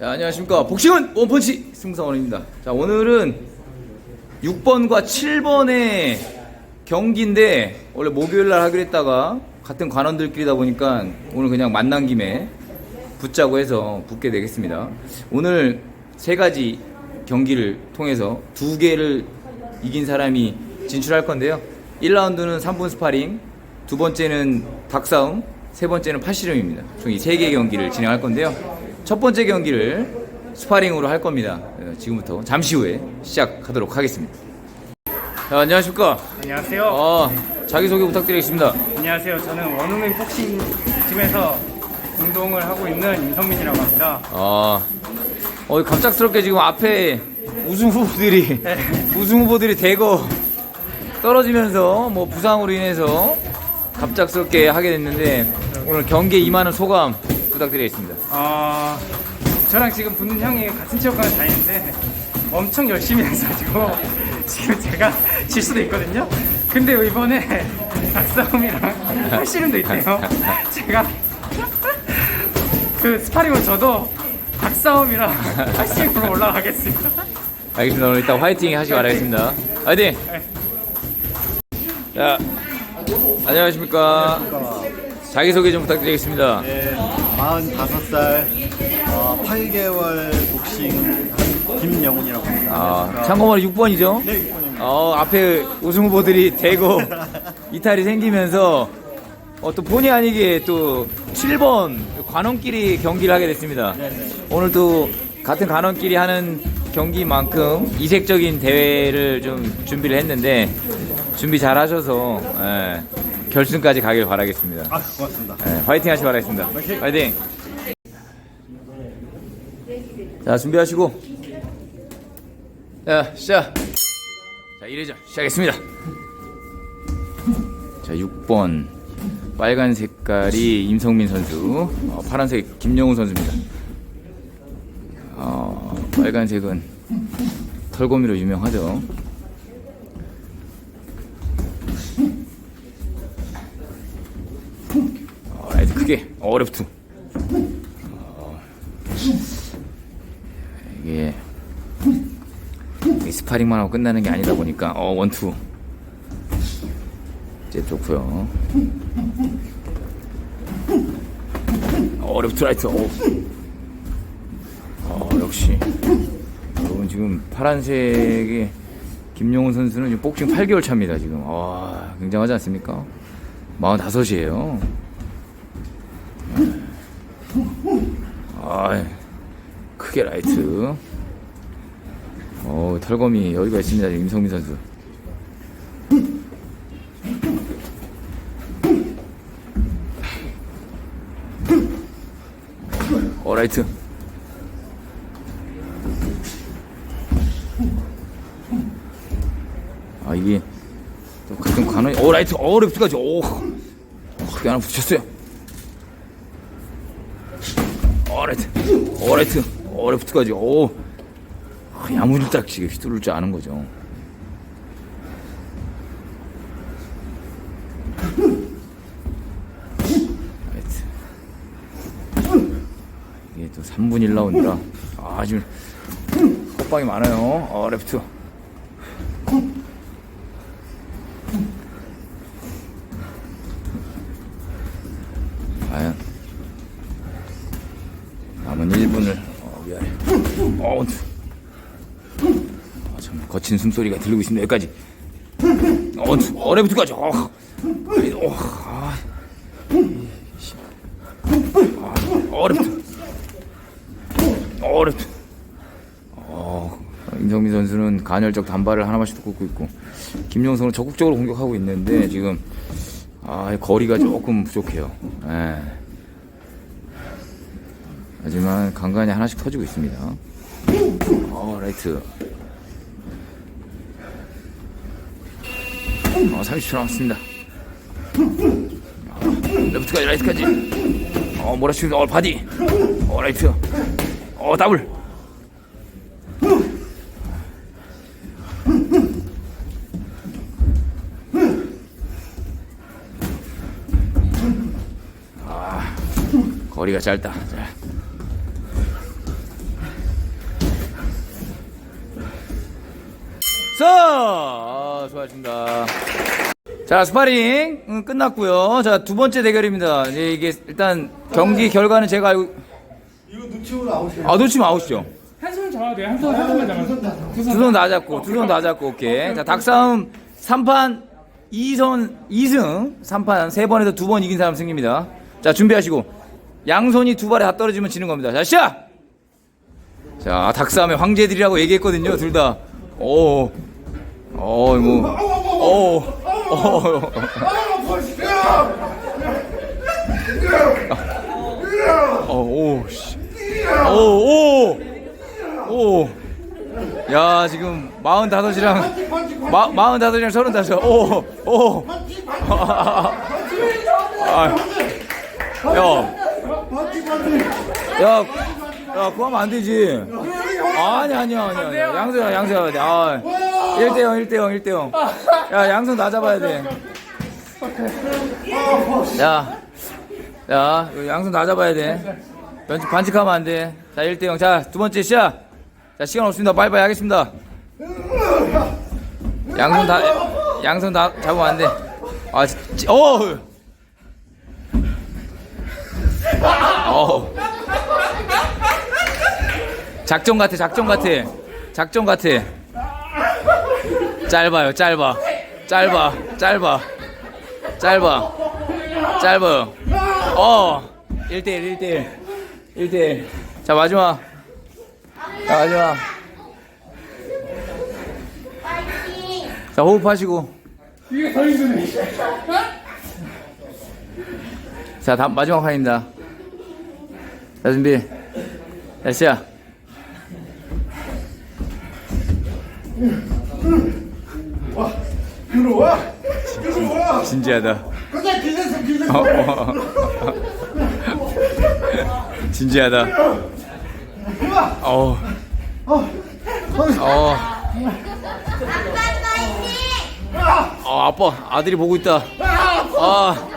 자, 안녕하십니까. 복싱은 원펀치 승성원입니다. 자, 오늘은 6번과 7번의 경기인데, 원래 목요일 날 하기로 했다가, 같은 관원들끼리다 보니까, 오늘 그냥 만난 김에 붙자고 해서 붙게 되겠습니다. 오늘 세 가지 경기를 통해서 두 개를 이긴 사람이 진출할 건데요. 1라운드는 3분 스파링, 두 번째는 닭싸움, 세 번째는 팔씨름입니다. 총 이 세 개의 경기를 진행할 건데요. 첫 번째 경기를 스파링으로 할 겁니다. 어, 지금부터 잠시 후에 시작하도록 하겠습니다. 자, 안녕하십니까. 안녕하세요. 어, 자기소개 부탁드리겠습니다. 안녕하세요. 저는 원우민 복싱 팀에서 운동을 하고 있는 임성민이라고 합니다. 아, 어, 갑작스럽게 지금 앞에 우승 후보들이, 우승 후보들이 대거 떨어지면서 뭐 부상으로 인해서 갑작스럽게 하게 됐는데 오늘 경기에 임하는 소감 부탁드리겠습니다. 어, 저랑 지금 붙는 형이 같은 체육관을 다니는데 엄청 열심히 해가지고 지금 제가 질 수도 있거든요. 근데 이번에 닭싸움이랑 팔씨름도 있대요. 제가 그 스파링을 저도 닭싸움이랑 팔씨름으로 올라가겠습니다. 알겠습니다. 오늘 일단 화이팅 하시기 바라겠습니다. 화이팅! 자, 안녕하십니까. 자기소개 좀 부탁드리겠습니다. 네, 45살, 어, 8개월 복싱 한 김영훈이라고 합니다. 아, 참고로 6번이죠? 네, 6번입니다. 어, 앞에 우승 후보들이 대거 이탈이 생기면서 어, 또 본의 아니게 또 7번 관원끼리 경기를 하게 됐습니다. 오늘 또 같은 관원끼리 하는 경기만큼 이색적인 대회를 좀 준비를 했는데 준비 잘 하셔서 예, 결승까지 가길 바라겠습니다. 아, 고맙습니다. 예, 화이팅 하시기 바라겠습니다. 화이팅! 자, 준비하시고. 자, 시작! 자, 1회전 시작했습니다. 자, 6번. 빨간 색깔이 임성민 선수, 어, 파란색 김영우 선수입니다. 어, 빨간색은 털고미로 유명하죠. 어, 크게 어렵트. 어, 이게 이 스파링만 하고 끝나는 게 아니다 보니까 어 원투. 이제 좋고요. 어 레프트 라이트. 어. 어 역시. 여러분 지금 파란색의 김용훈 선수는 지금 복싱 8개월 차입니다 지금. 와 굉장하지 않습니까? 45이에요 아 크게 라이트 어, 털검이 여기가 있습니다. 임성민 선수. 어 라이트. 아, 이게 또 가끔 간원이 어라이트, 어레프트까지. 오. 크게 하나 붙였어요. 어라이트. 어라이트. 어레프트까지. 오. 야무지딱지게 휘두를 줄 아는 거죠. 이게 또 3분 1라운드라 아 지금 헛방이 많아요. 어 레프트. 과연 1분을 어, 위아래. 어. 아, 참 거친 숨소리가 들리고 있습니다. 여기까지. 어, 어레부터까지. 어, 어, 아, 씨. 아. 어레부터. 어, 임성민 선수는 간헐적 단발을 하나만씩 꽂고 있고, 김용성은 적극적으로 공격하고 있는데 지금 아, 거리가 조금 부족해요. 예. 하지만 간간히 하나씩 터지고 있습니다. 어, 라이트. 어, 30초 남았습니다. 아, 레프트까지, 라이트까지. 어, 몰아치는, 어, 바디. 어, 라이트. 어, 더블. 아, 거리가 짧다. 자. 박수! 아, 수고하셨습니다. 자, 스파링 음, 끝났고요. 자, 두 번째 대결입니다. 이제 이게 일단 경기 결과는 제가 알고 이거 눈치로 아웃이에요. 아, 놓치면 아웃이죠. 한 손 잡아도 돼요. 한 손, 한 손만 잡아도. 두손 다 잡고, 두 손 다 잡고, 오케이. 자, 닭싸움 3판 2선 2승, 3판 3번에서 2번 이긴 사람 승리입니다. 자, 준비하시고. 양손이 두 발에 다 떨어지면 지는 겁니다. 자, 시작! 자, 닭싸움의 황제들이라고 얘기했거든요, 둘 다. 오, 어, 뭐, 오, 오, 어, 오, 씨. 오, 오, 오. 야, 지금 45이랑, 마, 45이랑 35. 오, 오. 아, 야. 야, 야, 그거 하면 안 되지. 아니, 아니야, 아니야. 양수야, 양수야. 아, 1대0, 1대0, 1대0. 야, 양손 다 잡아야 돼. 야, 야, 양손 다 잡아야 돼. 반칙, 반칙하면 안 돼. 자, 1대0. 자, 두 번째 시작. 자, 시간 없습니다. 빨리빨리 하겠습니다. 양손 다, 양손 다 잡으면 안 돼. 아, 지, 어! 어. 작전 같아, 작전 같아. 작전 같아. 짧아요, 짧아. 짧아, 짧아. 짧아. 짧아요. 어. 1대1, 1대1. 1대1. 자, 마지막. 자, 마지막. 자, 호흡하시고. 이게 더 힘드네. 자, 다음 마지막 판입니다. 자, 준비. 자, 시작. 이리로 와. 이리로 와. 진지하다. 그냥 기세서 기세서. 어, 어. 진지하다. 어. 어. 어, 아빠, 아들이 보고 있다. 아.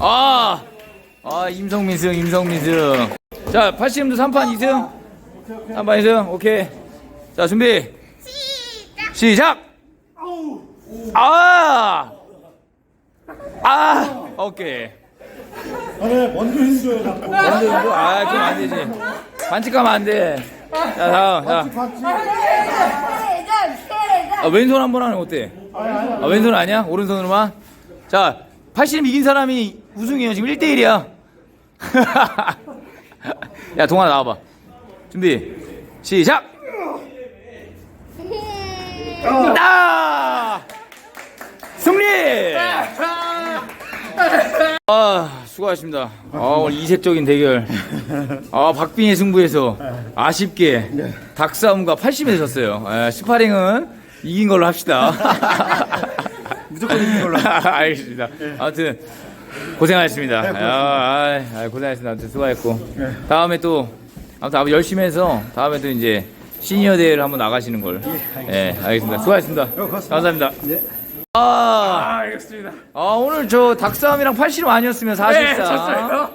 아. 아, 임성민 승, 임성민 승. 자, 80도 3판 2승. 3판 2승, 오케이. 자, 준비. 시작! 아! 아! 오케이. 아니 먼저 힘줘요 자꾸. 먼저 이거, 아, 그럼 안 되지. 반칙하면 안 돼. 자, 다음. 자, 같이. 아, 왼손 한 번 하는 거 어때? 아, 왼손 아니야? 오른손으로만? 자, 80 이긴 사람이 우승이에요. 지금 1대1이야. 야, 동환아 나와 봐. 준비. 시작! 아! 승리! 아, 수고하셨습니다. 아, 오늘 이색적인 대결. 아, 박빙의 승부에서 아쉽게 닭싸움과 80에 졌어요. 아, 스파링은 이긴 걸로 합시다. 무조건 이긴 걸로. 알겠습니다. 아무튼 고생하셨습니다. 아, 아, 아, 고생하셨습니다. 아무튼 수고했고 다음에 또 아무튼 아무 열심히 해서 다음에 또 이제 시니어 대회를 한번 나가시는 걸. 예, 알겠습니다. 수고하셨습니다. 고맙습니다. 감사합니다. 네. 아, 아, 알겠습니다. 아 오늘 저 닭싸움이랑 팔씨름 아니었으면 사실상 네, 졌어요.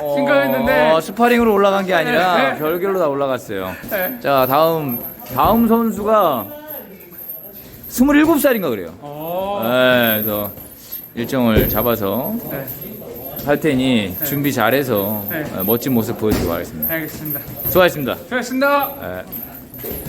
어, 신고했는데. 스파링으로 올라간 게 아니라 네. 별결로 다 올라갔어요. 네. 자 다음 다음 선수가 27살인가 그래요. 어. 네, 그래서 일정을 잡아서 네, 할 테니 준비 잘해서 네. 어, 멋진 모습 보여드리도록 하겠습니다. 알겠습니다. 수고하셨습니다. 수고하셨습니다. 네.